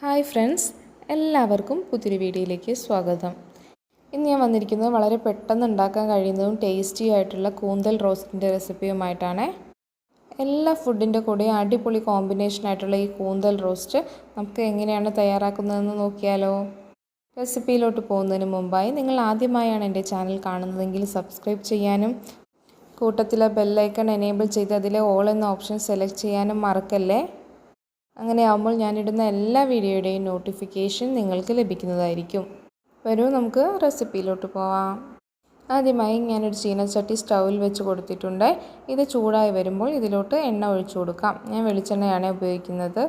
Hi friends എല്ലാവർക്കും പുതിയൊരു വീഡിയോയിലേക്ക് സ്വാഗതം. ഇന്ന് ഞാൻ വന്നിരിക്കുന്നത് വളരെ പെട്ടെന്ന് ഉണ്ടാക്കാൻ കഴിയുന്നതും ടേസ്റ്റി ആയിട്ടുള്ള കൂന്തൽ റോസ്റ്റിന്റെ റെസിപ്പിയുമായിട്ടാണ് എല്ലാ ഫുഡിന്റെ കൂടെ അടിപൊളി കോമ്പിനേഷനായിട്ടുള്ള ഈ കൂന്തൽ റോസ്റ്റ് നമുക്ക് എങ്ങനെയാണ് തയ്യാറാക്കുന്നതെന്ന് നോക്കിയാലോ? റെസിപ്പിയിലോട്ട് പോകുന്നതിന് മുമ്പായി നിങ്ങൾ ആദ്യമായാണ് എന്റെ ചാനൽ കാണുന്നതെങ്കിൽ സബ്സ്ക്രൈബ് ചെയ്യാനും കൂട്ടത്തിലെ ബെല്ലൈക്കൺ എനേബിൾ ചെയ്ത് അതിലെ ഓൾ എന്ന ഓപ്ഷൻ സെലക്ട് ചെയ്യാനും മറക്കല്ലേ? അങ്ങനെ ആകുമ്പോൾ ഞാനിടുന്ന എല്ലാ വീഡിയോയുടെയും നോട്ടിഫിക്കേഷൻ നിങ്ങൾക്ക് ലഭിക്കുന്നതായിരിക്കും. വരൂ നമുക്ക് റെസിപ്പിയിലോട്ട് പോവാം. ആദ്യമായി ഞാനൊരു ചീനച്ചട്ടി സ്റ്റൗവിൽ വെച്ച് കൊടുത്തിട്ടുണ്ട്. ഇത് ചൂടായി വരുമ്പോൾ ഇതിലോട്ട് എണ്ണ ഒഴിച്ചു കൊടുക്കാം. ഞാൻ വെളിച്ചെണ്ണയാണ് ഉപയോഗിക്കുന്നത്.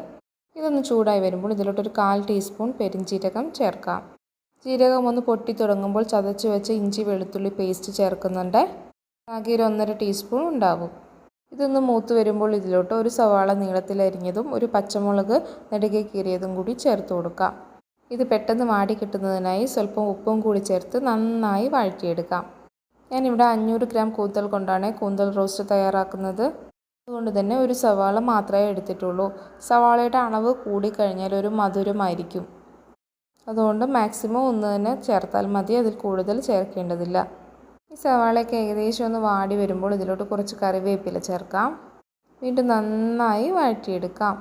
ഇതൊന്ന് ചൂടായി വരുമ്പോൾ ഇതിലോട്ടൊരു കാൽ ടീസ്പൂൺ പെരിഞ്ചീരകം ചേർക്കാം. ജീരകം ഒന്ന് പൊട്ടി തുടങ്ങുമ്പോൾ ചതച്ച് വെച്ച് ഇഞ്ചി വെളുത്തുള്ളി പേസ്റ്റ് ചേർക്കുന്നുണ്ട്. ആകെ ഒരു ഒന്നര ടീസ്പൂൺ ഉണ്ടാവും. ഇതൊന്ന് മൂത്ത് വരുമ്പോൾ ഇതിലോട്ട് ഒരു സവാള നീളത്തിലരിഞ്ഞതും ഒരു പച്ചമുളക് നെടുകെ കീറിയതും കൂടി ചേർത്ത് കൊടുക്കാം. ഇത് പെട്ടെന്ന് വാടി കിട്ടുന്നതിനായി സ്വല്പം ഉപ്പും കൂടി ചേർത്ത് നന്നായി വഴറ്റിയെടുക്കാം. ഞാനിവിടെ അഞ്ഞൂറ് ഗ്രാം കൂന്തൽ കൊണ്ടാണ് കൂന്തൽ റോസ്റ്റ് തയ്യാറാക്കുന്നത്. അതുകൊണ്ട് തന്നെ ഒരു സവാള മാത്രമേ എടുത്തിട്ടുള്ളൂ. സവാളയുടെ അളവ് കൂടിക്കഴിഞ്ഞാൽ ഒരു മധുരമായിരിക്കും. അതുകൊണ്ട് മാക്സിമം ഒന്ന് തന്നെ ചേർത്താൽ മതി. അതിൽ കൂടുതൽ ചേർക്കേണ്ടതില്ല. ഈ സവാളയൊക്കെ ഏകദേശം ഒന്ന് വാടി വരുമ്പോൾ ഇതിലോട്ട് കുറച്ച് കറിവേപ്പില ചേർക്കാം. വീണ്ടും നന്നായി വഴറ്റിയെടുക്കാം.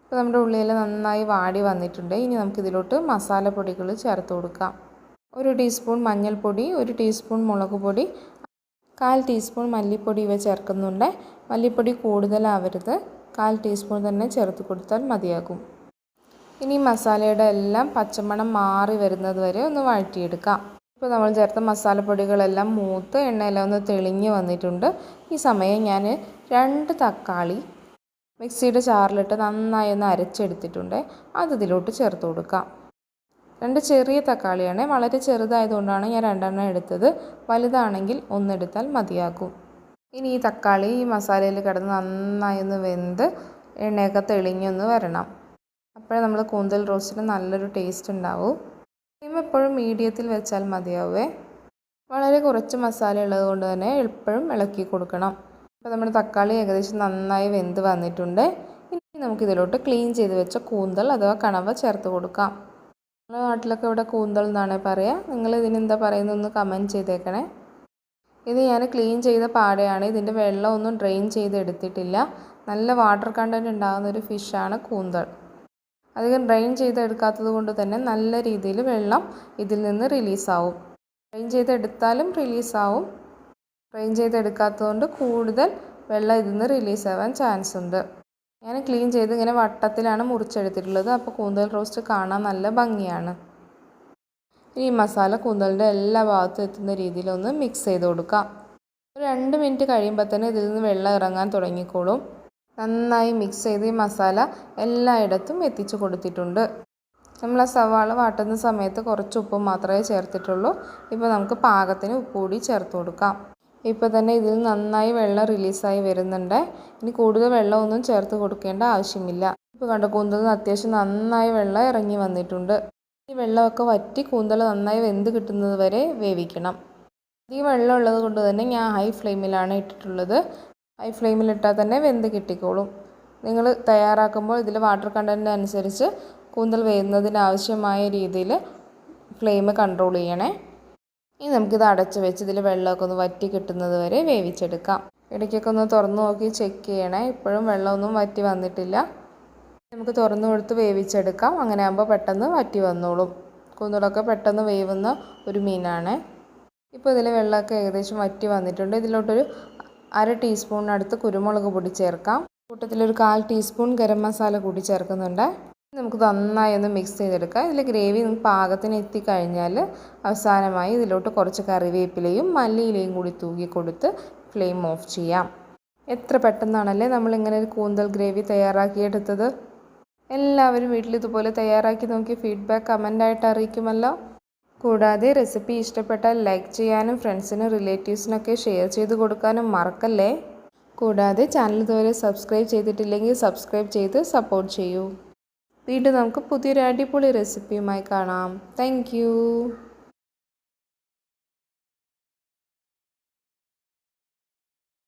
ഇപ്പോൾ നമ്മുടെ ഉള്ളിൽ നന്നായി വാടി വന്നിട്ടുണ്ട്. ഇനി നമുക്കിതിലോട്ട് മസാലപ്പൊടികൾ ചേർത്ത് കൊടുക്കാം. ഒരു ടീസ്പൂൺ മഞ്ഞൾപ്പൊടി ഒരു ടീസ്പൂൺ മുളക് പൊടി കാൽ ടീസ്പൂൺ മല്ലിപ്പൊടി ഇവ ചേർക്കുന്നുണ്ട്. മല്ലിപ്പൊടി കൂടുതലാവരുത്. കാൽ ടീസ്പൂൺ തന്നെ ചേർത്ത് കൊടുത്താൽ മതിയാകും. ഇനി മസാലയുടെ എല്ലാം പച്ചമണം മാറി വരുന്നത് വരെ ഒന്ന് വഴറ്റിയെടുക്കാം. ഇപ്പോൾ നമ്മൾ ചേർത്ത മസാലപ്പൊടികളെല്ലാം മൂത്ത് എണ്ണയെല്ലാം ഒന്ന് തെളിഞ്ഞ് വന്നിട്ടുണ്ട്. ഈ സമയം ഞാൻ രണ്ട് തക്കാളി മിക്സിയുടെ ചാറിലിട്ട് നന്നായി ഒന്ന് അരച്ചെടുത്തിട്ടുണ്ട്. അത് ഇതിലോട്ട് ചേർത്ത് കൊടുക്കാം. രണ്ട് ചെറിയ തക്കാളിയാണ്. വളരെ ചെറുതായതുകൊണ്ടാണ് ഞാൻ രണ്ടെണ്ണം എടുത്തത്. വലുതാണെങ്കിൽ ഒന്നെടുത്താൽ മതിയാകും. ഇനി ഈ തക്കാളി ഈ മസാലയിൽ കിടന്ന് നന്നായി ഒന്ന് വെന്ത് എണ്ണയൊക്കെ തെളിഞ്ഞൊന്ന് വരണം. അപ്പോഴേ നമ്മൾ കൂന്തൽ റോസ്റ്റിന് നല്ലൊരു ടേസ്റ്റ് ഉണ്ടാവും. ഫ്ലെയിം എപ്പോഴും മീഡിയത്തിൽ വെച്ചാൽ മതിയാവേ. വളരെ കുറച്ച് മസാല ഉള്ളത് കൊണ്ട് തന്നെ എപ്പോഴും ഇളക്കി കൊടുക്കണം. അപ്പോൾ നമ്മുടെ തക്കാളി ഏകദേശം നന്നായി വെന്ത് വന്നിട്ടുണ്ട്. ഇനി നമുക്കിതിലോട്ട് ക്ലീൻ ചെയ്ത് വെച്ച കൂന്തൽ അഥവാ കണവ ചേർത്ത് കൊടുക്കാം. നമ്മുടെ നാട്ടിലൊക്കെ ഇവിടെ കൂന്തൽ എന്നാണ് പറയുക നിങ്ങൾ ഇതിനെന്താ പറയുന്നതെന്ന് കമന്റ് ചെയ്തേക്കണേ. ഇത് ഞാൻ ക്ലീൻ ചെയ്ത പാടയാണ്. ഇതിന്റെ വെള്ളമൊന്നും ഡ്രെയിൻ ചെയ്ത് എടുത്തിട്ടില്ല. നല്ല വാട്ടർ കണ്ടന്റ് ഉണ്ടാകുന്ന ഒരു ഫിഷാണ് കൂന്തൽ അധികം ഡ്രെയിൻ ചെയ്തെടുക്കാത്തത് കൊണ്ട് തന്നെ നല്ല രീതിയിൽ വെള്ളം ഇതിൽ നിന്ന് റിലീസാവും. ഡ്രെയിൻ ചെയ്തെടുത്താലും റിലീസാവും. ഡ്രെയിൻ ചെയ്തെടുക്കാത്തതുകൊണ്ട് കൂടുതൽ വെള്ളം ഇതിൽ നിന്ന് റിലീസാവാൻ ചാൻസ് ഉണ്ട്. ഞാൻ ക്ലീൻ ചെയ്ത് ഇങ്ങനെ വട്ടത്തിലാണ് മുറിച്ചെടുത്തിട്ടുള്ളത്. അപ്പോൾ കൂന്തൽ റോസ്റ്റ് കാണാൻ നല്ല ഭംഗിയാണ്. ഈ മസാല കൂന്തലിന്റെ എല്ലാ ഭാഗത്തും എത്തുന്ന രീതിയിൽ ഒന്ന് മിക്സ് ചെയ്ത് കൊടുക്കാം. ഒരു രണ്ട് മിനിറ്റ് കഴിയുമ്പോൾ തന്നെ ഇതിൽ നിന്ന് വെള്ളം ഇറങ്ങാൻ തുടങ്ങിക്കോളും. നന്നായി മിക്സ് ചെയ്ത് ഈ മസാല എല്ലായിടത്തും എത്തിച്ചു കൊടുത്തിട്ടുണ്ട്. നമ്മൾ ആ സവാള വാട്ടുന്ന സമയത്ത് കുറച്ച് ഉപ്പ് മാത്രമേ ചേർത്തിട്ടുള്ളൂ. ഇപ്പോൾ നമുക്ക് പാകത്തിന് ഉപ്പ് കൂടി ചേർത്ത് കൊടുക്കാം. ഇപ്പോൾ തന്നെ ഇതിൽ നന്നായി വെള്ളം റിലീസായി വരുന്നുണ്ട്. ഇനി കൂടുതൽ വെള്ളമൊന്നും ചേർത്ത് കൊടുക്കേണ്ട ആവശ്യമില്ല. ഇപ്പോൾ കണ്ട കൂന്തൽ അത്യാവശ്യം നന്നായി വെള്ളം ഇറങ്ങി വന്നിട്ടുണ്ട്. ഈ വെള്ളമൊക്കെ വറ്റി കൂന്തൽ നന്നായി വെന്ത് കിട്ടുന്നത് വരെ വേവിക്കണം. ഈ വെള്ളം ഉള്ളത് കൊണ്ട് തന്നെ ഞാൻ ഹൈ ഫ്ലെയിമിലാണ് ഇട്ടിട്ടുള്ളത്. ഹൈ ഫ്ലെയിമിലിട്ടാൽ തന്നെ വെന്ത് കിട്ടിക്കോളും. നിങ്ങൾ തയ്യാറാക്കുമ്പോൾ ഇതിൽ വാട്ടർ കണ്ടന്റ് അനുസരിച്ച് കൂന്തൽ വേകുന്നതിന് ആവശ്യമായ രീതിയിൽ ഫ്ലെയിം കൺട്രോൾ ചെയ്യണേ. ഇനി നമുക്കിത് അടച്ച് വെച്ച് ഇതിൽ വെള്ളമൊക്കെ ഒന്ന് വറ്റി കിട്ടുന്നത് വരെ വേവിച്ചെടുക്കാം. ഇടയ്ക്കൊക്കെ ഒന്ന് തുറന്ന് നോക്കി ചെക്ക് ചെയ്യണേ. ഇപ്പോഴും വെള്ളമൊന്നും വറ്റി വന്നിട്ടില്ല. നമുക്ക് തുറന്നു കൊടുത്ത് വേവിച്ചെടുക്കാം. അങ്ങനെ ആകുമ്പോൾ പെട്ടെന്ന് വറ്റി വന്നോളും. കൂന്തളൊക്കെ പെട്ടെന്ന് വേവുന്ന ഒരു മീനാണ്. ഇപ്പോൾ ഇതിൽ വെള്ളമൊക്കെ ഏകദേശം വറ്റി വന്നിട്ടുണ്ട്. ഇതിലോട്ടൊരു അര ടീസ്പൂണിനടുത്ത് കുരുമുളക് പൊടി ചേർക്കാം. കൂട്ടത്തിൽ കൂട്ടത്തിലൊരു കാൽ ടീസ്പൂൺ ഗരം മസാല കൂടി ചേർക്കുന്നുണ്ട്. നമുക്ക് നന്നായി ഒന്ന് മിക്സ് ചെയ്തെടുക്കാം. ഇതിൽ ഗ്രേവി പാകത്തിന് എത്തിക്കഴിഞ്ഞാൽ അവസാനമായി ഇതിലോട്ട് കുറച്ച് കറിവേപ്പിലയും മല്ലിയിലയും കൂടി തൂക്കി കൊടുത്ത് ഫ്ലെയിം ഓഫ് ചെയ്യാം. എത്ര പെട്ടെന്നാണല്ലേ നമ്മളിങ്ങനെ ഒരു കൂന്തൽ ഗ്രേവി തയ്യാറാക്കിയെടുത്തത്? എല്ലാവരും വീട്ടിൽ ഇതുപോലെ തയ്യാറാക്കി നോക്കി ഫീഡ്ബാക്ക് കമന്റായിട്ട് അറിയിക്കുമല്ലോ. കൂടാതെ റെസിപ്പി ഇഷ്ടപ്പെട്ടാൽ ലൈക്ക് ചെയ്യാനും ഫ്രണ്ട്സിനും റിലേറ്റീവ്സിനൊക്കെ ഷെയർ ചെയ്ത് കൊടുക്കാനും മറക്കല്ലേ? കൂടാതെ ചാനൽ ഇതുവരെ സബ്സ്ക്രൈബ് ചെയ്തിട്ടില്ലെങ്കിൽ സബ്സ്ക്രൈബ് ചെയ്ത് സപ്പോർട്ട് ചെയ്യൂ. വീണ്ടും നമുക്ക് പുതിയൊരു അടിപൊളി റെസിപ്പിയുമായി കാണാം. താങ്ക്